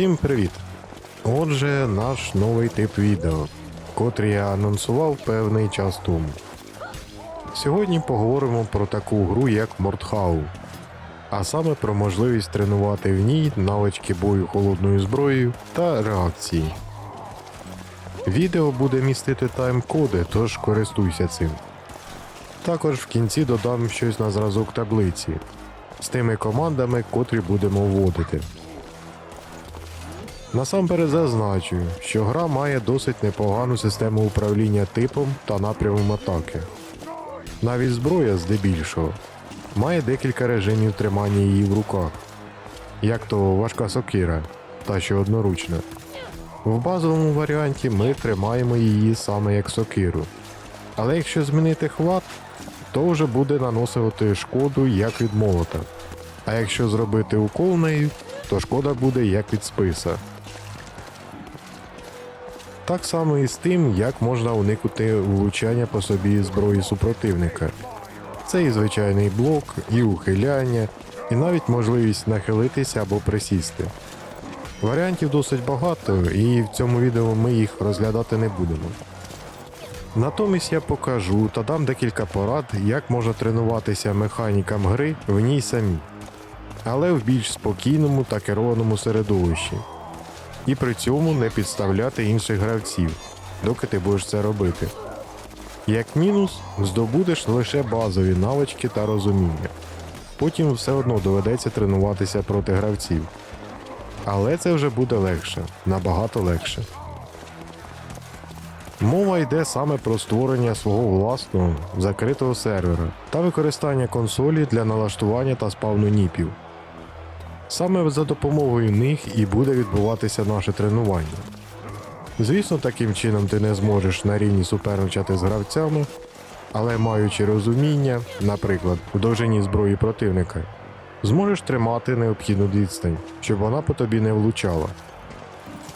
Всім привіт! Отже, наш новий тип відео, котрий я анонсував певний час тому. Сьогодні поговоримо про таку гру, як Мортхау, а саме про можливість тренувати в ній навички бою холодною зброєю та реакції. Відео буде містити тайм-коди, тож користуйся цим. Також в кінці додам щось на зразок таблиці з тими командами, котрі будемо вводити. Насамперед зазначу, що гра має досить непогану систему управління типом та напрямом атаки. Навіть зброя, здебільшого, має декілька режимів тримання її в руках, як то важка сокира, та що одноручна. В базовому варіанті ми тримаємо її саме як сокиру. Але якщо змінити хват, то вже буде наносити шкоду як від молота. А якщо зробити укол нею, то шкода буде як від списа. Так само і з тим, як можна уникнути влучання по собі зброї супротивника. Це і звичайний блок, і ухиляння, і навіть можливість нахилитися або присісти. Варіантів досить багато, і в цьому відео ми їх розглядати не будемо. Натомість я покажу та дам декілька порад, як можна тренуватися механікам гри в ній самі, але в більш спокійному та керованому середовищі. І при цьому не підставляти інших гравців, доки ти будеш це робити. Як мінус, здобудеш лише базові навички та розуміння. Потім все одно доведеться тренуватися проти гравців. Але це вже буде легше, набагато легше. Мова йде саме про створення свого власного закритого сервера та використання консолі для налаштування та спавну ніпів. Саме за допомогою них і буде відбуватися наше тренування. Звісно, таким чином ти не зможеш на рівні суперничати з гравцями, але маючи розуміння, наприклад, в довжині зброї противника, зможеш тримати необхідну відстань, щоб вона по тобі не влучала.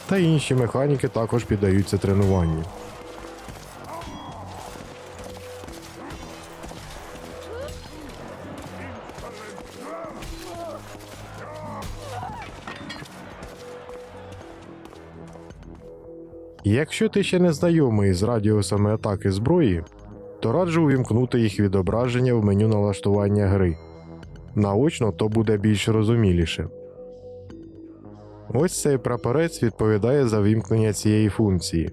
Та інші механіки також піддаються тренуванню. Якщо ти ще не знайомий з радіусами атаки зброї, то раджу увімкнути їх відображення в меню налаштування гри. Наочно то буде більш розуміліше. Ось цей прапорець відповідає за вімкнення цієї функції.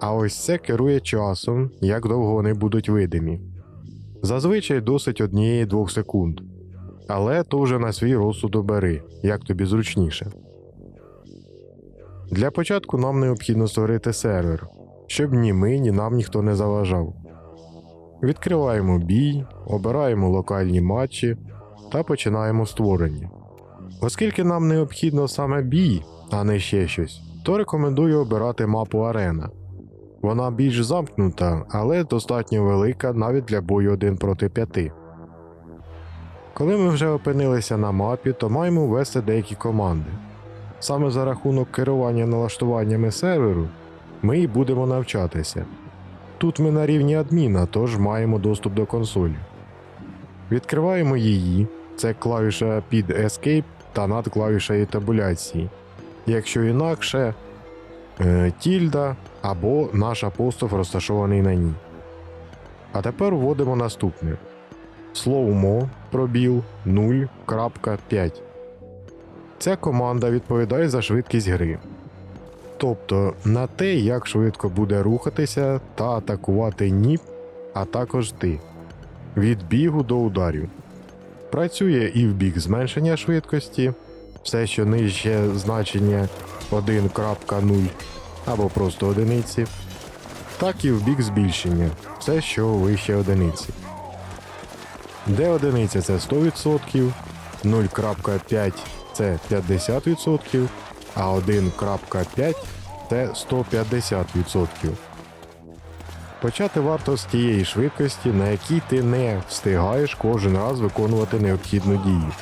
А ось це керує часом, як довго вони будуть видимі. Зазвичай досить однієї-двох секунд. Але то вже на свій розсуд обери, як тобі зручніше. Для початку нам необхідно створити сервер, щоб ні ми, ні нам ніхто не заважав. Відкриваємо бій, обираємо локальні матчі та починаємо створення. Оскільки нам необхідно саме бій, а не ще щось, то рекомендую обирати мапу Арена. Вона більш замкнута, але достатньо велика навіть для бою 1 проти 5. Коли ми вже опинилися на мапі, то маємо ввести деякі команди. Саме за рахунок керування налаштуваннями серверу ми і будемо навчатися. Тут ми на рівні адміна, тож маємо доступ до консолі. Відкриваємо її, це клавіша під Escape та над клавішею табуляції. Якщо інакше, е, тільда або наш апостроф розташований на ній. А тепер вводимо наступне: Slowmo пробіл 0.5. Ця команда відповідає за швидкість гри. Тобто на те, як швидко буде рухатися та атакувати ніп, а також ти. Від бігу до ударів. Працює і в бік зменшення швидкості, все, що нижче значення 1.0 або просто одиниці, так і в бік збільшення, все, що вище одиниці. Де одиниця це 100%, 0.5 це 50%, а 1.5 це 150%. Почати варто з тієї швидкості, на якій ти не встигаєш кожен раз виконувати необхідну дію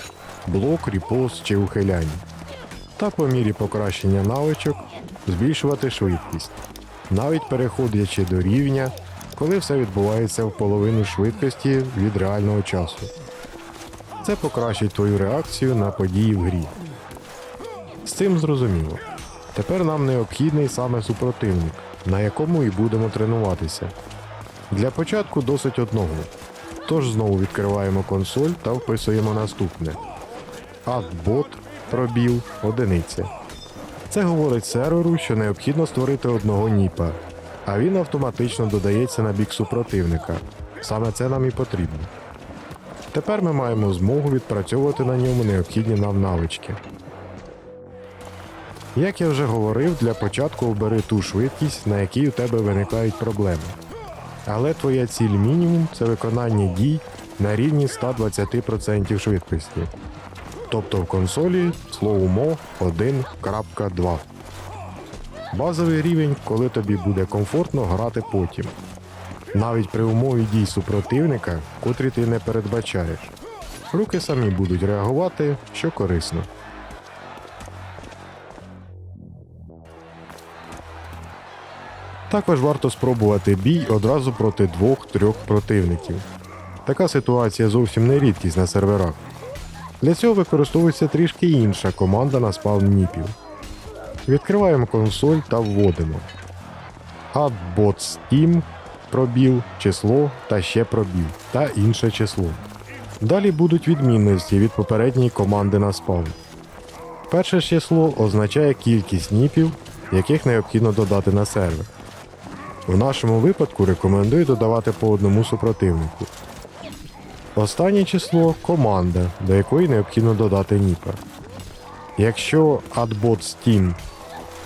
блок, ріпост чи ухиляння. Та по мірі покращення навичок збільшувати швидкість, навіть переходячи до рівня, коли все відбувається в половину швидкості від реального часу. Це покращить твою реакцію на події в грі. З цим зрозуміло. Тепер нам необхідний саме супротивник, на якому і будемо тренуватися. Для початку досить одного. Тож знову відкриваємо консоль та вписуємо наступне: Adbot пробіл одиниця. Це говорить серверу, що необхідно створити одного ніпа, а він автоматично додається на бік супротивника. Саме це нам і потрібно. Тепер ми маємо змогу відпрацьовувати на ньому необхідні нам навички. Як я вже говорив, для початку обери ту швидкість, на якій у тебе виникають проблеми. Але твоя ціль мінімум це виконання дій на рівні 120% швидкості. Тобто в консолі словомо 1.2. Базовий рівень, коли тобі буде комфортно грати потім. Навіть при умові дій супротивника, котрі ти не передбачаєш. Руки самі будуть реагувати, що корисно. Також варто спробувати бій одразу проти двох-трьох противників. Така ситуація зовсім не рідкість на серверах. Для цього використовується трішки інша команда на спавн ніпів. Відкриваємо консоль та вводимо Adbot Steam, пробіл, число та ще пробіл та інше число. Далі будуть відмінності від попередньої команди на спавн. Перше число означає кількість ніпів, яких необхідно додати на сервер. В нашому випадку рекомендую додавати по одному супротивнику. Останнє число команда, до якої необхідно додати ніпа. Якщо adbot Steam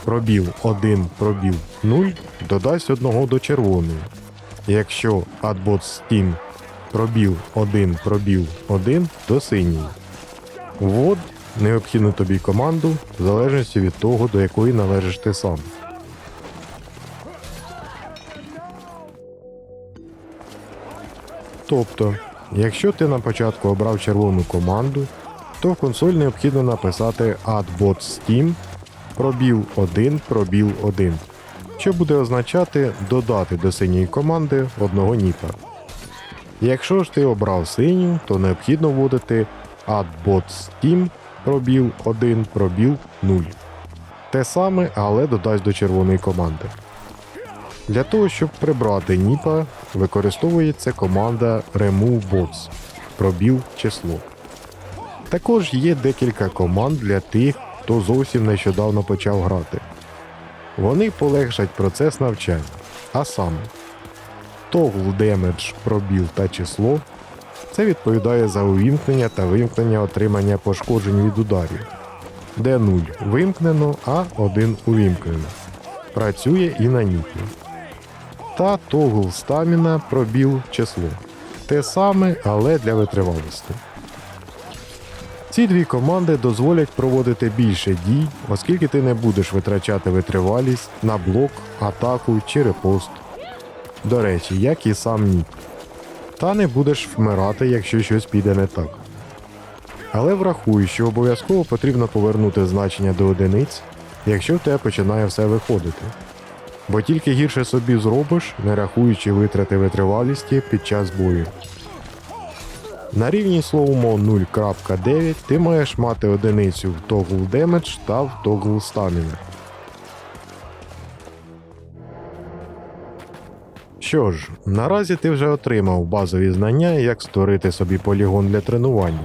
пробіл 1 пробіл 0, додасть одного до червоної. Якщо adbot Steam пробіл 1 пробіл 1 до синьої. Ввод необхідну тобі команду в залежності від того, до якої належиш ти сам. Тобто, якщо ти на початку обрав червону команду, то в консоль необхідно написати adbot Steam пробіл 1 пробіл 1, що буде означати додати до синьої команди одного ніпа. Якщо ж ти обрав синю, то необхідно вводити adbot Steam пробіл 1 пробіл 0. Те саме, але додасть до червоної команди. Для того, щоб прибрати ніпа, використовується команда removeBots пробіл число. Також є декілька команд для тих, хто зовсім нещодавно почав грати. Вони полегшать процес навчання, а саме Toggle Damage пробіл та число це відповідає за увімкнення та вимкнення отримання пошкоджень від ударів, де 0 вимкнено, а 1 увімкнено. Працює і на ніпі та тогл стаміна пробіл число. Те саме, але для витривалості. Ці дві команди дозволять проводити більше дій, оскільки ти не будеш витрачати витривалість на блок, атаку чи репост. До речі, як і сам нік. Та не будеш вмирати, якщо щось піде не так. Але врахуй, що обов'язково потрібно повернути значення до одиниць, якщо в тебе починає все виходити бо тільки гірше собі зробиш, не рахуючи витрати витривалісті під час бою. На рівні словомо 0.9 ти маєш мати одиницю в Toggle Damage та в Toggle Stamina. Що ж, наразі ти вже отримав базові знання, як створити собі полігон для тренування.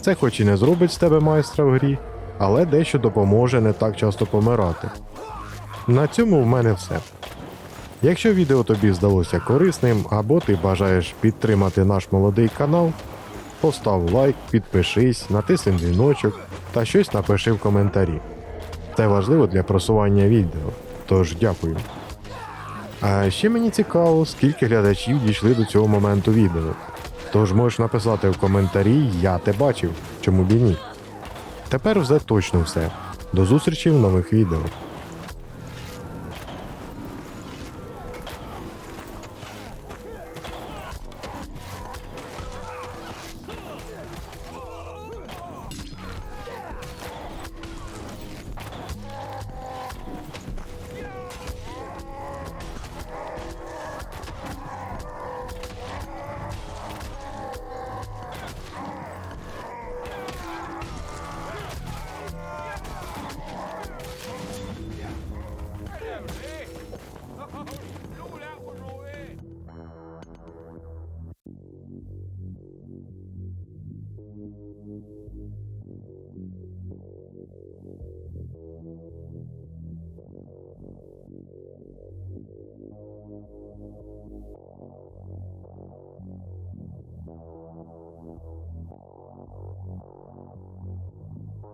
Це хоч і не зробить з тебе майстра в грі, але дещо допоможе не так часто помирати. На цьому в мене все. Якщо відео тобі здалося корисним або ти бажаєш підтримати наш молодий канал, постав лайк, підпишись, натисни дзвіночок та щось напиши в коментарі. Це важливо для просування відео, тож дякую. А ще мені цікаво, скільки глядачів дійшли до цього моменту відео. Тож можеш написати в коментарі Я те бачив, чому б і ні. Тепер вже точно все. До зустрічі в нових відео.